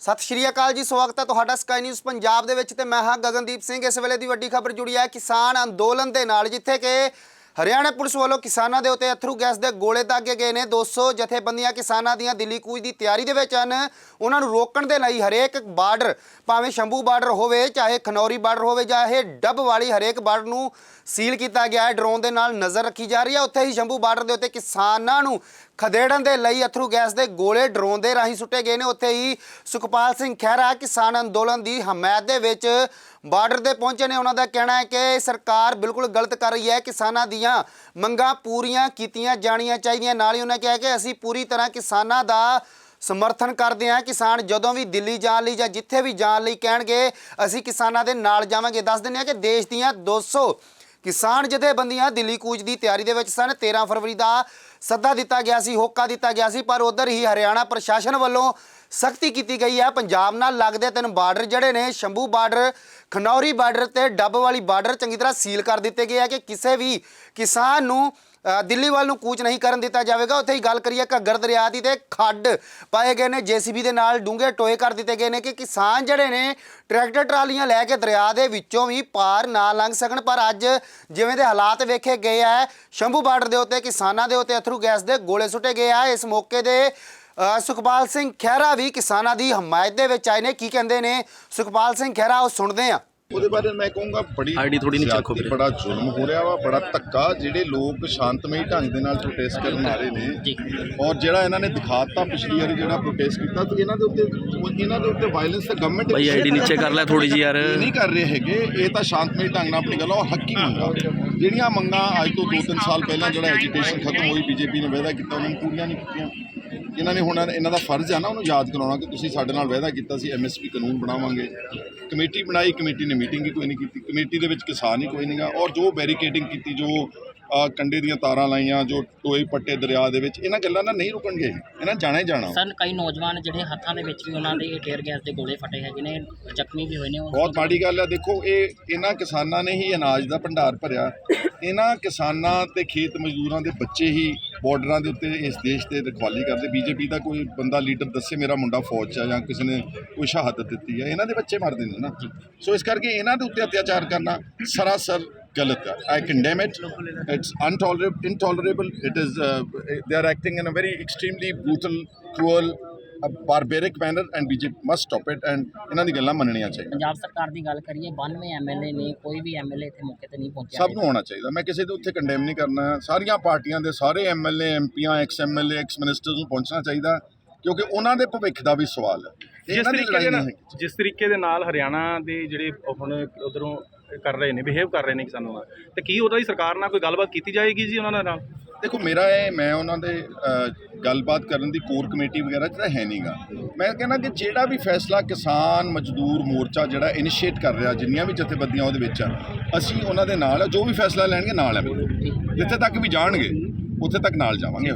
ਸਤਿ ਸ਼੍ਰੀ ਅਕਾਲ ਜੀ, ਸਵਾਗਤ ਹੈ ਤੁਹਾਡਾ ਸਕਾਈ ਨਿਊਜ਼ ਪੰਜਾਬ ਦੇ ਵਿੱਚ ਤੇ ਮੈਂ ਹਾਂ ਗਗਨਦੀਪ ਸਿੰਘ। ਇਸ ਵੇਲੇ ਦੀ ਵੱਡੀ ਖਬਰ ਜੁੜੀ ਹੈ ਕਿਸਾਨ ਅੰਦੋਲਨ ਦੇ ਨਾਲ, ਜਿੱਥੇ ਕਿ ਹਰਿਆਣਾ ਪੁਲਿਸ ਵੱਲੋਂ ਕਿਸਾਨਾਂ ਦੇ ਉੱਤੇ ਅਥਰੂ ਗੈਸ ਦੇ ਗੋਲੇ ਦਾਗੇ ਗਏ ਨੇ। 200 ਜਥੇਬੰਦੀਆਂ ਕਿਸਾਨਾਂ ਦੀਆਂ ਦਿੱਲੀ ਕੂਚ ਦੀ ਤਿਆਰੀ ਦੇ ਵਿੱਚ ਹਨ। ਉਹਨਾਂ ਨੂੰ ਰੋਕਣ ਦੇ ਲਈ ਹਰੇਕ ਬਾਰਡਰ, ਭਾਵੇਂ ਸ਼ੰਭੂ ਬਾਰਡਰ ਹੋਵੇ, ਚਾਹੇ ਖਨੌਰੀ ਬਾਰਡਰ ਹੋਵੇ ਜਾਂ ਇਹ ਡੱਬ ਵਾਲੀ ਹਰੇਕ ਬਾਰਡਰ ਨੂੰ ਸੀਲ ਕੀਤਾ ਗਿਆ ਹੈ। ਡਰੋਨ ਦੇ ਨਾਲ ਨਜ਼ਰ ਰੱਖੀ ਜਾ ਰਹੀ ਹੈ। ਉੱਥੇ ਹੀ ਸ਼ੰਭੂ ਬਾਰਡਰ ਦੇ ਉੱਤੇ ਕਿਸਾਨਾਂ ਨੂੰ ਖਦੇੜਨ ਦੇ ਲਈ ਅਥਰੂ ਗੈਸ ਦੇ ਗੋਲੇ ਡਰੋਨ ਦੇ ਰਾਹੀਂ ਸੁੱਟੇ ਗਏ ਨੇ। ਉੱਥੇ ਹੀ ਸੁਖਪਾਲ ਸਿੰਘ ਖਹਿਰਾ ਕਿਸਾਨ ਅੰਦੋਲਨ ਦੀ ਹਮਾਇਤ ਦੇ ਵਿੱਚ ਬਾਰਡਰ ਤੇ ਪਹੁੰਚੇ ਨੇ। ਉਹਨਾਂ ਦਾ ਕਹਿਣਾ ਹੈ ਕਿ ਸਰਕਾਰ ਬਿਲਕੁਲ ਗਲਤ ਕਰ ਰਹੀ ਹੈ। ਕਿਸਾਨਾਂ ਦੀਆਂ ਮੰਗਾਂ ਪੂਰੀਆਂ ਕੀਤੀਆਂ ਜਾਣੀਆਂ ਚਾਹੀਦੀਆਂ। ਨਾਲ ਹੀ ਉਹਨਾਂ ਕਿਹਾ ਕਿ ਅਸੀਂ ਪੂਰੀ ਤਰ੍ਹਾਂ ਕਿਸਾਨਾਂ ਦਾ ਸਮਰਥਨ ਕਰਦੇ ਹਾਂ। ਕਿਸਾਨ ਜਦੋਂ ਵੀ ਦਿੱਲੀ ਜਾਣ ਲਈ ਜਾਂ ਜਿੱਥੇ ਵੀ ਜਾਣ ਲਈ ਕਹਿਣਗੇ, ਅਸੀਂ ਕਿਸਾਨਾਂ ਦੇ ਨਾਲ ਜਾਵਾਂਗੇ। ਦੱਸ ਦਿੰਦੇ ਹਾਂ ਕਿ ਦੇਸ਼ ਦੀਆਂ 200 ਕਿਸਾਨ ਜਥੇਬੰਦੀਆਂ ਦਿੱਲੀ ਕੂਚ ਦੀ ਤਿਆਰੀ ਦੇ ਵਿੱਚ ਸਨ। 13 ਫਰਵਰੀ ਦਾ ਸੱਦਾ ਦਿੱਤਾ ਗਿਆ ਸੀ, ਹੋਕਾ ਦਿੱਤਾ ਗਿਆ ਸੀ, ਪਰ ਉਧਰ ਹੀ ਹਰਿਆਣਾ ਪ੍ਰਸ਼ਾਸਨ ਵੱਲੋਂ ਸਖਤੀ ਕੀਤੀ ਗਈ ਹੈ। ਪੰਜਾਬ ਨਾਲ ਲੱਗਦੇ ਤਿੰਨ ਬਾਰਡਰ ਜਿਹੜੇ ਨੇ, ਸ਼ੰਭੂ ਬਾਰਡਰ, ਖਨੌਰੀ ਬਾਰਡਰ ਤੇ ਡੱਬ ਵਾਲੀ ਬਾਰਡਰ ਚੰਗੀ ਤਰ੍ਹਾਂ ਸੀਲ ਕਰ ਦਿੱਤੇ ਗਏ ਆ ਕਿ ਕਿਸੇ ਵੀ ਕਿਸਾਨ ਨੂੰ ਦਿੱਲੀ ਵੱਲ ਨੂੰ ਕੂਚ ਨਹੀਂ ਕਰਨ ਦਿੱਤਾ ਜਾਵੇਗਾ। ਉੱਥੇ ਹੀ ਗੱਲ ਕਰੀਏ ਘੱਗਰ ਦਰਿਆ ਦੀ ਤੇ ਖੱਡ ਪਾਏ ਗਏ ਨੇ। ਜੀਸੀਬੀ ਦੇ ਨਾਲ ਡੂੰਘੇ ਟੋਏ ਕਰ ਦਿੱਤੇ ਗਏ ਨੇ ਕਿ ਕਿਸਾਨ ਜਿਹੜੇ ਨੇ, ਟਰੈਕਟਰ ਟਰਾਲੀਆਂ ਲੈ ਕੇ ਦਰਿਆ ਦੇ ਵਿੱਚੋਂ ਵੀ ਪਾਰ ਨਾ ਲੰਘ ਸਕਣ। ਪਰ ਅੱਜ ਜਿਵੇਂ ਦੇ ਹਾਲਾਤ ਵੇਖੇ ਗਏ ਆ, ਸ਼ੰਭੂ ਬਾਰਡਰ ਦੇ ਉੱਤੇ, ਕਿਸਾਨਾਂ ਦੇ ਉੱਤੇ ਅਥਰੂ ਗੈਸ ਦੇ ਗੋਲੇ ਸੁੱਟੇ ਗਏ ਆ। ਇਸ ਮੌਕੇ ਦੇ ਸੁਖਪਾਲ ਸਿੰਘ ਖਹਿਰਾ ਵੀ ਕਿਸਾਨਾਂ ਦੀ ਹਮਾਇਤ ਦੇ ਵਿੱਚ ਆਏ ਨੇ। ਕੀ ਕਹਿੰਦੇ ਨੇ? ਸੁਖਪਾਲ ਸਿੰਘ ਖਹਿਰਾ ਉਹ ਸੁਣਦੇ ਆ ਉਹਦੇ ਬਾਰੇ ਮੈਂ ਕਹੂੰਗਾ ਬੜੀ ਥੋੜ੍ਹੀ ਨੀਚੇ ਰੱਖੋ ਜ਼ਿਆਦਤੀ, ਵੀਰੇ। ਬੜਾ ਜ਼ੁਲਮ ਹੋ ਰਿਹਾ ਵਾ ਬੜਾ ਧੱਕਾ। ਜਿਹੜੇ ਲੋਕ ਸ਼ਾਂਤਮਈ ਢੰਗ ਦੇ ਨਾਲ ਪ੍ਰੋਟੈਸਟ ਕਰਨ ਆ ਰਹੇ ਨੇ ਔਰ ਜਿਹੜਾ ਇਹਨਾਂ ਨੇ ਦਿਖਾਤਾ ਪਿਛਲੀ ਵਾਰੀ ਜਿਹੜਾ ਪ੍ਰੋਟੈਸਟ ਕੀਤਾ ਤੇ ਇਹਨਾਂ ਦੇ ਉੱਤੇ ਇਹਨਾਂ ਦੇ ਉੱਤੇ ਵਾਇਲੈਂਸ ਤੇ ਗਵਰਨਮੈਂਟ ਭਾਈ ਆਈਡੀ ਨੀਚੇ ਕਰ ਲੈ ਥੋੜੀ ਜੀ ਯਾਰ। ਨਹੀਂ ਕਰ ਰਹੇ ਹੈਗੇ ਇਹ ਤਾਂ ਸ਼ਾਂਤਮਈ ਢੰਗ ਨਾਲ ਆਪਣੀ ਗੱਲ ਔਰ ਹੱਕੀ ਮੰਗਾਂ। ਜਿਹੜੀਆਂ ਮੰਗਾਂ ਅੱਜ ਤੋਂ 2-3 ਸਾਲ ਪਹਿਲਾਂ ਜਿਹੜਾ ਐਜੀਟੇਸ਼ਨ ਖਤਮ ਹੋਈ ਬੀਜੇਪੀ ਨੇ ਵਾਅਦਾ ਕੀਤਾ ਉਹਨਾਂ ਨੇ ਪੂਰੀਆਂ ਨਹੀਂ ਕੀਤੀਆਂ। ਇਹਨਾਂ ਨੇ ਹੁਣ ਇਹਨਾਂ ਦਾ ਫਰਜ਼ ਆ ਨਾ ਉਹਨੂੰ ਯਾਦ ਕਰਾਉਣਾ ਕਿ ਤੁਸੀਂ ਸਾਡੇ ਨਾਲ ਵਾਅਦਾ ਕੀਤਾ ਸੀ ਐਮਐਸਪੀ ਕਾਨੂੰਨ ਬਣਾਵਾਂਗੇ। ਕਮੇਟੀ ਬਣਾਈ ਕਮੇਟੀ ਨੇ ਮੀਟਿੰਗ ਹੀ ਕੋਈ ਨਹੀਂ ਕੀਤੀ। ਕਮੇਟੀ ਦੇ ਵਿੱਚ ਕਿਸਾਨ ਹੀ ਕੋਈ ਨਹੀਂਗਾ ਔਰ ਜੋ ਬੈਰੀਕੇਡਿੰਗ ਕੀਤੀ ਜੋ ਕੰਡੇ ਦੀਆਂ ਤਾਰਾਂ ਲਾਈਆਂ ਜੋ ਟੋਏ ਪੱਟੇ ਦਰਿਆ ਦੇ ਵਿੱਚ ਇਹਨਾਂ ਗੱਲਾਂ ਨਾਲ ਨਹੀਂ ਰੁਕਣਗੇ। ਇਹਨਾਂ ਜਾਣਾ ਹੀ ਜਾਣਾ। ਸਨ ਕਈ ਨੌਜਵਾਨ ਜਿਹੜੇ ਹੱਥਾਂ ਦੇ ਵਿੱਚ ਵੀ ਉਹਨਾਂ ਦੇ ਟੇਅਰ ਗੈਸ ਦੇ ਗੋਲੇ ਫਟੇ ਹੈਗੇ ਨੇ ਜ਼ਖਮੀ ਵੀ ਹੋਏ ਨੇ। ਬਹੁਤ ਮਾੜੀ ਗੱਲ ਹੈ ਦੇਖੋ ਇਹ ਇਹਨਾਂ ਕਿਸਾਨਾਂ ਨੇ ਹੀ ਅਨਾਜ ਦਾ ਭੰਡਾਰ ਭਰਿਆ। ਇਹਨਾਂ ਕਿਸਾਨਾਂ ਤੇ ਖੇਤ ਮਜ਼ਦੂਰਾਂ ਦੇ ਬੱਚੇ ਹੀ ਬਾਰਡਰਾਂ ਦੇ ਉੱਤੇ ਇਸ ਦੇਸ਼ ਤੇ ਰਖਵਾਲੀ ਕਰਦੇ, ਬੀਜੇਪੀ ਦਾ ਕੋਈ ਬੰਦਾ ਲੀਡਰ ਦੱਸੇ ਮੇਰਾ ਮੁੰਡਾ ਫੌਜ 'ਚ ਆ ਜਾਂ ਕਿਸੇ ਨੇ ਕੋਈ ਸ਼ਹਾਦਤ ਦਿੱਤੀ ਹੈ ਇਹਨਾਂ ਦੇ ਬੱਚੇ ਮਰਦੇ ਨੇ ਨਾ। ਸੋ ਇਸ ਕਰਕੇ ਇਹਨਾਂ ਦੇ ਉੱਤੇ ਅਤਿਆਚਾਰ ਕਰਨਾ ਸਰਾਸਰ ਗਲਤ ਹੈ I condemn it it's untolerable intolerable it is they are acting in a very extremely brutal cruel barbaric manner and BJP must stop it and ਇਹਨਾਂ ਦੀ ਗੱਲਾਂ ਮੰਨਣੀਆਂ ਚਾਹੀਦੀਆਂ। ਪੰਜਾਬ ਸਰਕਾਰ ਦੀ ਗੱਲ ਕਰੀਏ 92 ਐਮਐਲਏ ਨੇ ਕੋਈ ਵੀ ਐਮਐਲਏ ਇੱਥੇ ਮੌਕੇ ਤੇ ਨਹੀਂ ਪਹੁੰਚਿਆ। ਸਭ ਨੂੰ ਹੋਣਾ ਚਾਹੀਦਾ। ਮੈਂ ਕਿਸੇ ਦੇ ਉੱਤੇ ਕੰਡੈਮ ਨਹੀਂ ਕਰਨਾ। ਸਾਰੀਆਂ ਪਾਰਟੀਆਂ ਦੇ ਸਾਰੇ ਐਮਐਲਏ ਐਮਪੀਆਂ ਐਕਸ ਐਮਐਲਏ ਐਕਸ ਮਿਨਿਸਟਰਸ ਨੂੰ ਪਹੁੰਚਣਾ ਚਾਹੀਦਾ ਕਿਉਂਕਿ ਉਹਨਾਂ ਦੇ ਭਵਿੱਖ ਦਾ ਵੀ ਸਵਾਲ ਹੈ। ਜਿਸ ਇਹਨਾਂ ਦੀ ਤਰੀਕੇ ਲੜਾਈ ਦੇ ਨਹੀਂ ਨਾਲ ਜਿਸ ਤਰੀਕੇ ਦੇ ਨਾਲ ਹਰਿਆਣਾ ਦੇ ਜਿਹੜੇ ਹੁਣ ਉਧਰੋਂ ਕਰ ਰਹੇ ਨੇ ਬਿਹੇਵ ਕਰ ਰਹੇ ਨੇ ਕਿਸਾਨਾਂ ਨਾਲ। ਤੇ ਕੀ ਉਹਦਾ ਦੀ ਸਰਕਾਰ ਨਾਲ ਕੋਈ ਗੱਲਬਾਤ ਕੀਤੀ ਜਾਏਗੀ ਜੀ ਉਹਨਾਂ ਦੇ ਨਾਲ? ਦੇਖੋ ਮੇਰਾ ਇਹ ਮੈਂ ਉਹਨਾਂ ਦੇ ਗੱਲਬਾਤ ਕਰਨ ਦੀ ਕੋਰ ਕਮੇਟੀ ਵਗੈਰਾ ਚ ਤਾਂ ਹੈ ਨਹੀਂਗਾ ਮੈਂ ਕਹਿੰਦਾ ਕਿ ਜਿਹੜਾ ਵੀ ਫੈਸਲਾ ਕਿਸਾਨ ਮਜ਼ਦੂਰ ਮੋਰਚਾ ਜਿਹੜਾ ਇਨੀਸ਼ੀਏਟ ਕਰ ਰਿਹਾ, ਜਿੰਨੀਆਂ ਵੀ ਜਥੇਬੰਦੀਆਂ ਉਹਦੇ ਵਿੱਚ ਆ, ਅਸੀਂ ਉਹਨਾਂ ਦੇ ਨਾਲ ਆ, ਜੋ ਵੀ ਫੈਸਲਾ ਲੈਣਗੇ ਨਾਲ ਆ। ਬਿਲਕੁਲ ਜਿੱਥੇ ਤੱਕ ਵੀ ਜਾਣਗੇ, ਉੱਥੇ ਤੱਕ ਨਾਲ ਜਾਵਾਂਗੇ